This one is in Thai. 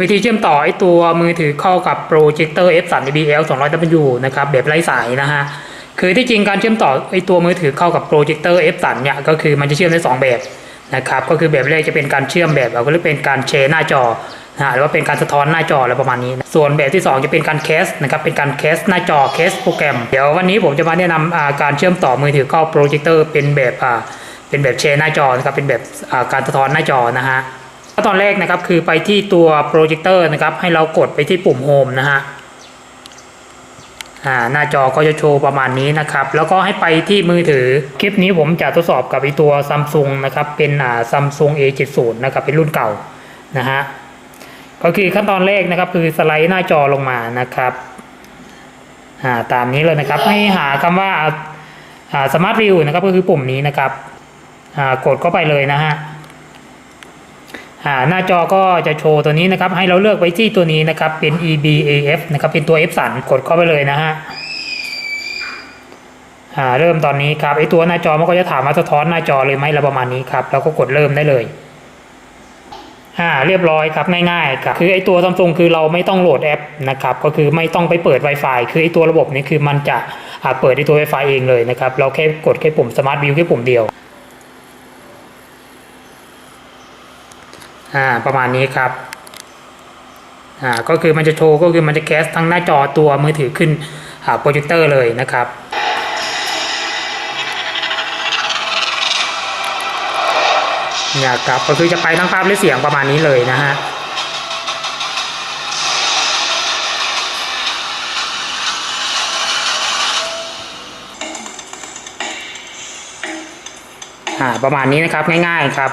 วิธีเชื่อมต่อไอตัวมือถือเข้ากับโปรเจคเตอร์ F3 BL 200W นะครับแบบไร้สายนะฮะคือที่จริงการเชื่อมต่อไอตัวมือถือเข้ากับโปรเจคเตอร์ F3 เนี่ยก็คือมันจะเชื่อมได้สองแบบนะครับก็คือแบบแรกจะเป็นการเชื่อมแบบเราก็เรียกเป็นการแชร์หน้าจอนะฮะหรือว่าเป็นการสะท้อนหน้าจออะไรประมาณนี้ ส่วนแบบที่ 2 จะเป็นการแคสนะครับ เป็นการแคสหน้าจอแคสโปรแกรม เดี๋ยววันนี้ผมจะมาแนะนำการเชื่อมต่อมือถือเข้าโปรเจคเตอร์เป็นแบบเป็นแบบแชร์หน้าจอนะครับ เป็นแบบการสะท้อนหน้าจอนะฮะ ตอนแรกนะครับคือไปที่ตัวโปรเจคเตอร์นะครับให้เรากดไปที่ปุ่มโฮมนะฮะอ่าหน้าจอก็จะโชว์ประมาณนี้นะครับ แล้วก็ให้ไปที่มือถือ คลิปนี้ผมจะทดสอบกับไอตัวซัมซุงนะครับ เป็นอ่าซัมซุง A70 นะครับ เป็นรุ่นเก่านะฮะ ก็คือขั้นตอนแรกนะครับ คือสไลด์หน้าจอลงมานะครับอ่าตามนี้เลยนะครับ ให้หาคำว่าอ่าสมาร์ทวิวนะครับ ก็คือปุ่มนี้นะครับอ่ากดเข้าไปเลยนะฮะ หน้าจอก็จะโชว์ตัวนี้นะครับ ให้เราเลือกไปที่ตัวนี้นะครับ เป็น EBAF นะครับ เป็นตัว F สันกดเข้าไปเลยนะฮะอ่าเริ่มตอนนี้ครับไอตัวหน้าจอมันก็จะถามว่าสะท้อนหน้าจอเลยไหมอะไรประมาณนี้ครับเราก็กดเริ่มได้เลยอ่าเรียบร้อยครับง่ายๆครับคือไอตัวซัมซุงคือเราไม่ต้องโหลดแอปนะครับก็คือไม่ต้องไปเปิด Wi-Fi คือไอตัวระบบนี้คือมันจะอ่าเปิดไอตัว Wi-Fi เองเลยนะครับเราแค่กดแค่ปุ่ม Smart View แค่ปุ่มเดียว อ่าประมาณนี้ครับอ่าก็คือมันจะโชว์ก็คือมันจะแคสทั้งหน้าจอตัวมือถือขึ้นอ่าโปรเจคเตอร์เลยนะครับเนี่ยครับก็คือจะไปทั้งภาพและเสียงประมาณนี้เลยนะฮะอ่าประมาณนี้นะครับง่ายๆครับ